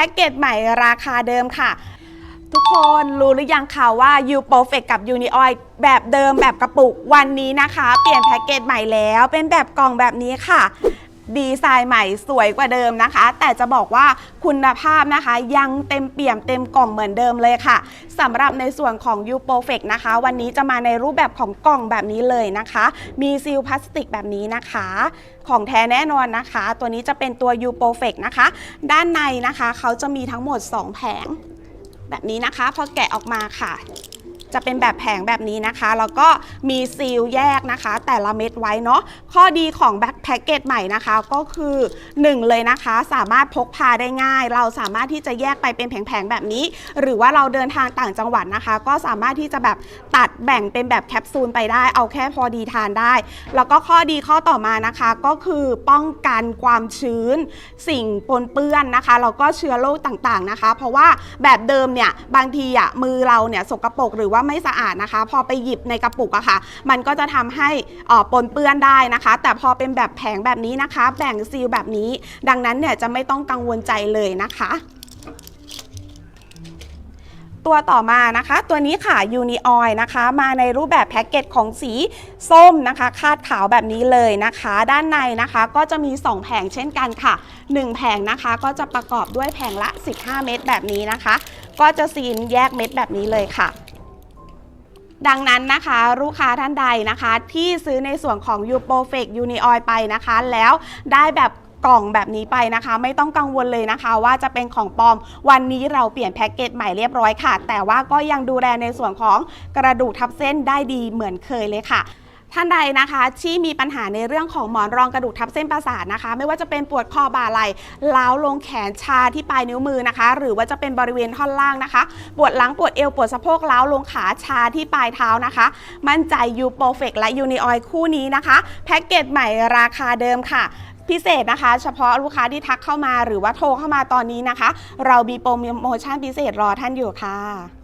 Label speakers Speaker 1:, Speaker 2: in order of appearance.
Speaker 1: แพ็กเกจใหม่ราคาเดิมค่ะ ทุกคนรู้หรือยังคะว่า U Perfect กับ Uni Oil แบบเดิมแบบกระปุกวันนี้นะคะ เปลี่ยนแพ็กเกจใหม่แล้ว เป็นแบบกล่องแบบนี้ค่ะ ดีไซน์ใหม่สวยกว่าเดิมนะคะ แต่จะบอกว่าคุณภาพนะคะ ยังเต็มเปี่ยมเต็มกล่องเหมือนเดิมเลยค่ะสำหรับในส่วนของ U Perfect นะคะ วันนี้จะมาในรูปแบบของกล่องแบบนี้เลยนะคะ มีซีลพลาสติกแบบนี้นะคะ ของแท้แน่นอนนะคะ ตัวนี้จะเป็นตัว U Perfect นะคะ ด้านในนะคะ เขาจะมีทั้งหมด 2 แผง แบบนี้นะคะ พอแกะออกมาค่ะ จะเป็นแบบแผงแบบนี้นะคะ แล้วก็มีซีลแยกนะคะ แต่ละเม็ดไว้เนาะข้อดีของแบ็คแพ็กเกจใหม่นะคะก็คือ 1 เลยนะคะ สามารถพกพาได้ง่าย เราสามารถที่จะแยกไปเป็นแผงๆแบบนี้ หรือว่าเราเดินทางต่างจังหวัดนะคะ ก็สามารถที่จะแบบตัดแบ่งเป็นแบบแคปซูลไปได้ เอาแค่พอดีทานได้ แล้วก็ข้อดีข้อต่อมานะคะ ก็คือป้องกันความชื้น สิ่งปนเปื้อนนะคะแล้วก็เชื้อโรคต่างๆนะคะ เพราะว่าแบบเดิมเนี่ยบางทีอะมือเราเนี่ยสกปรกหรือว่าไม่สะอาดนะคะ พอไปหยิบในกระปุกอะค่ะ มันก็จะทำให้ปนเปื้อนได้นะคะ แต่พอเป็นแบบแผงแบบนี้นะคะ แบ่งซีลแบบนี้ ดังนั้นเนี่ยจะไม่ต้องกังวลใจเลยนะคะตัวต่อมานะคะ ตัวนี้ค่ะ Uni Oil นะคะ มาในรูปแบบแพ็กเกจของสีส้มนะคะ คาดขาวแบบนี้เลยนะคะ ด้านในนะคะก็จะมี 2 แผงเช่นกันค่ะ 1 แผงนะคะก็จะประกอบด้วยแผงละ 15 เม็ดแบบนี้นะคะ ก็จะซีนแยกเม็ดแบบนี้เลยค่ะ ดังนั้นนะคะ ลูกค้าท่านใดนะคะ ที่ซื้อในส่วนของ u p o f e c Uni Oil ไปนะคะ แล้วได้แบบกล่องแบบนี้ไปนะคะ ไม่ต้องกังวลเลยนะคะ ว่าจะเป็นของปลอมวันนี้เราเปลี่ยนแพ็กเกจใหม่เรียบร้อยค่ะ แต่ว่าก็ยังดูแลในส่วนของกระดูกทับเส้นได้ดีเหมือนเคยเลยค่ะ ท่านใดนะคะที่มีปัญหาในเรื่องของหมอนรองกระดูกทับเส้นประสาทนะคะ ไม่ว่าจะเป็นปวดคอบ่าไหล่ล้าวลงแขนชาที่ปลายนิ้วมือนะคะ หรือว่าจะเป็นบริเวณท่อนล่างนะคะ ปวดหลังปวดเอวปวดสะโพกล้าวลงขาชาที่ปลายเท้านะคะ มั่นใจ U Perfect และ Uni Oil คู่นี้นะคะแพ็กเกจใหม่ราคาเดิมค่ะพิเศษนะคะ เฉพาะลูกค้าที่ทักเข้ามาหรือว่าโทรเข้ามาตอนนี้นะคะ เรามีโปรโมชั่นพิเศษรอท่านอยู่ค่ะ